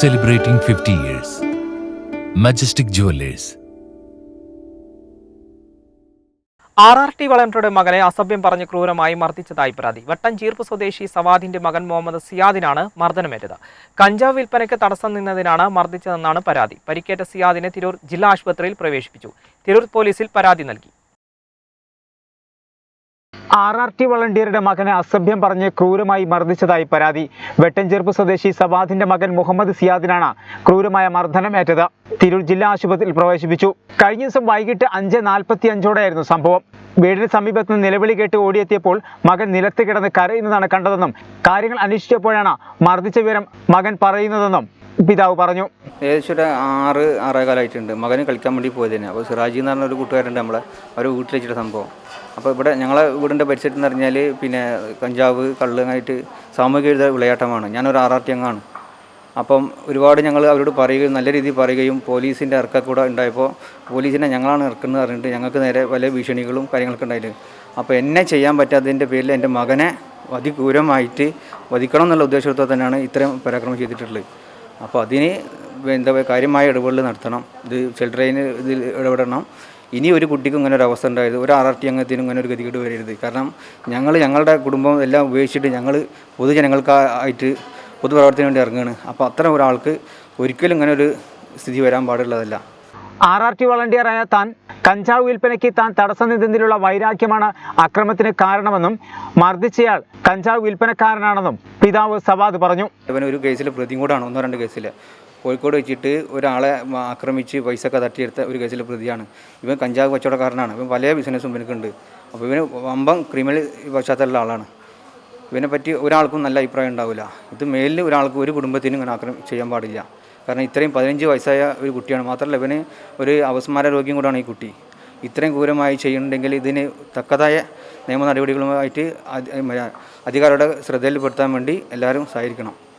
celebrating 50 years. Majestic Jewelers. R R T വളണ്ടറുടെ മകനെ അസഭ്യം പറഞ്ഞ് ക്രൂരമായി മർദ്ദിച്ചതായി പരാതി. വട്ടഞ്ചീർപ്പ് സ്വദേശി സവാദിന്റെ മകൻ മുഹമ്മദ് സിയാദിനാണ് മർദ്ദനമേറ്റത്. കഞ്ചാവ് വിൽപ്പനയ്ക്ക് തടസ്സം നിന്നതിനാണ് മർദ്ദിച്ചതെന്നാണ് പരാതി. പരിക്കേറ്റ സിയാദിനെ തിരൂർ ജില്ലാ ആശുപത്രിയിൽ പ്രവേശിപ്പിച്ചു. തിരൂർ പോലീസിൽ പരാതി നൽകി. ആർ ആർ ടി വളണ്ടിയറുടെ മകനെ അസഭ്യം പറഞ്ഞ് ക്രൂരമായി മർദ്ദിച്ചതായി പരാതി. വെട്ടഞ്ചേർപ്പ് സ്വദേശി സവാദിന്റെ മകൻ മുഹമ്മദ് സിയാദിനാണ് ക്രൂരമായ മർദ്ദനം ഏറ്റത്. തിരൂർ ജില്ലാ ആശുപത്രിയിൽ പ്രവേശിപ്പിച്ചു. കഴിഞ്ഞ ദിവസം വൈകിട്ട് അഞ്ച് നാൽപ്പത്തി അഞ്ചോടെയായിരുന്നു സംഭവം. വീടിന് സമീപത്ത് നിന്ന് നിലവിളി കേട്ട് ഓടിയെത്തിയപ്പോൾ മകൻ നിലത്ത് കിടന്ന് കരയുന്നതാണ് കണ്ടതെന്നും കാര്യങ്ങൾ അന്വേഷിച്ചപ്പോഴാണ് മർദ്ദിച്ച വിവരം മകൻ പറയുന്നതെന്നും പിതാവ് പറഞ്ഞു. ഏകദേശം ഒരു ആറ് ആറേകാലമായിട്ടുണ്ട് മകന് കളിക്കാൻ വേണ്ടി പോയത് തന്നെ അപ്പോൾ സിറാജി എന്ന് പറഞ്ഞ ഒരു കൂട്ടുകാരുണ്ട് നമ്മളെ. അവർ വീട്ടിൽ വെച്ചിട്ട് സംഭവം. അപ്പോൾ ഇവിടെ ഞങ്ങളെ വീടിന്റെ പരിസരത്ത് എന്ന് പിന്നെ കഞ്ചാവ് കള്ളുമായിട്ട് സാമൂഹിക വിരുദ്ധ വിളയാട്ടമാണ്. ഞാനൊരു ആർ ആർ അംഗമാണ് അപ്പം ഒരുപാട് ഞങ്ങൾ അവരോട് പറയുകയും നല്ല രീതിയിൽ പറയുകയും പോലീസിന്റെ ഇറക്കക്കൂടെ ഉണ്ടായപ്പോൾ പോലീസിനെ ഞങ്ങളാണ് ഇറക്കുന്നത് പറഞ്ഞിട്ട് ഞങ്ങൾക്ക് നേരെ പല ഭീഷണികളും കാര്യങ്ങളൊക്കെ ഉണ്ടായിട്ട് അപ്പോൾ എന്നെ ചെയ്യാൻ പറ്റാത്തതിന്റെ പേരിൽ എന്റെ മകനെ അതിക്രൂരമായിട്ട് വധിക്കണം എന്നുള്ള ഉദ്ദേശത്തോടെ തന്നെയാണ് ഇത്രയും പരാക്രമം ചെയ്തിട്ടുള്ളത്. അപ്പോൾ അതിന് എന്താ കാര്യമായ ഇടപെടൽ നടത്തണം. ഇത് ചിൽഡ്രയിന് ഇതിൽ ഇടപെടണം. ഇനി ഒരു കുട്ടിക്കും ഇങ്ങനെ ഒരു അവസ്ഥ ഉണ്ടായത് ഒരു ആർ ആർ ടി അംഗത്തിനും ഇങ്ങനെ ഒരു ഗതികേട് വരരുത്. കാരണം ഞങ്ങൾ ഞങ്ങളുടെ കുടുംബം എല്ലാം ഉപേക്ഷിച്ചിട്ട് ഞങ്ങൾ പൊതുജനങ്ങൾക്കായിട്ട് പൊതുപ്രവർത്തനം വേണ്ടി ഇറങ്ങുകയാണ് അപ്പോൾ അത്തരം ഒരാൾക്ക് ഒരിക്കലും ഇങ്ങനെ ഒരു സ്ഥിതി വരാൻ പാടുള്ളതല്ല. ആർ ആർ ടി വളണ്ടിയറായ താൻ കഞ്ചാവ് വിൽപ്പനയ്ക്ക് താൻ തടസ്സം നിന്നതിലുള്ള വൈരാഗ്യമാണ് അക്രമത്തിന് കാരണമെന്നും മർദ്ദിച്ചയാൾ കഞ്ചാവ് വിൽപ്പനക്കാരനാണെന്നും പിതാവ് സവാദ് പറഞ്ഞു. ഇവൻ ഒരു കേസിൽ പ്രതി കൂടാണ് ഒന്നോ രണ്ട് കേസിൽ. കോഴിക്കോട് വെച്ചിട്ട് ഒരാളെ ആക്രമിച്ച് പൈസ ഒക്കെ തട്ടിയെടുത്ത ഒരു കേസിലെ പ്രതിയാണ്. ഇവൻ കഞ്ചാവ് കച്ചവടക്കാരനാണ്. ഇവൻ പല ബിസിനസ്സും ഇവനക്കുണ്ട് അപ്പോൾ ഇവന് വമ്പം ക്രിമിനൽ പശ്ചാത്തലമുള്ള ആളാണ്. ഇവനെ പറ്റി ഒരാൾക്കും നല്ല അഭിപ്രായം ഉണ്ടാവില്ല. ഇത് മേലിൽ ഒരാൾക്കും ഒരു കുടുംബത്തിനും ഇങ്ങനെ ആക്രമി ചെയ്യാൻ പാടില്ല. കാരണം ഇത്രയും പതിനഞ്ച് വയസ്സായ ഒരു കുട്ടിയാണ്. മാത്രമല്ല ഇവന് ഒരു അവസ്മാര രോഗ്യം കൂടാണ് ഈ കുട്ടി. ഇത്രയും ക്രൂരമായി ചെയ്യുന്നുണ്ടെങ്കിൽ ഇതിന് തക്കതായ നിയമ നടപടികളുമായിട്ട് അധികാരിയുടെ ശ്രദ്ധയിൽപ്പെടുത്താൻ വേണ്ടി എല്ലാവരും സഹകരിക്കണം.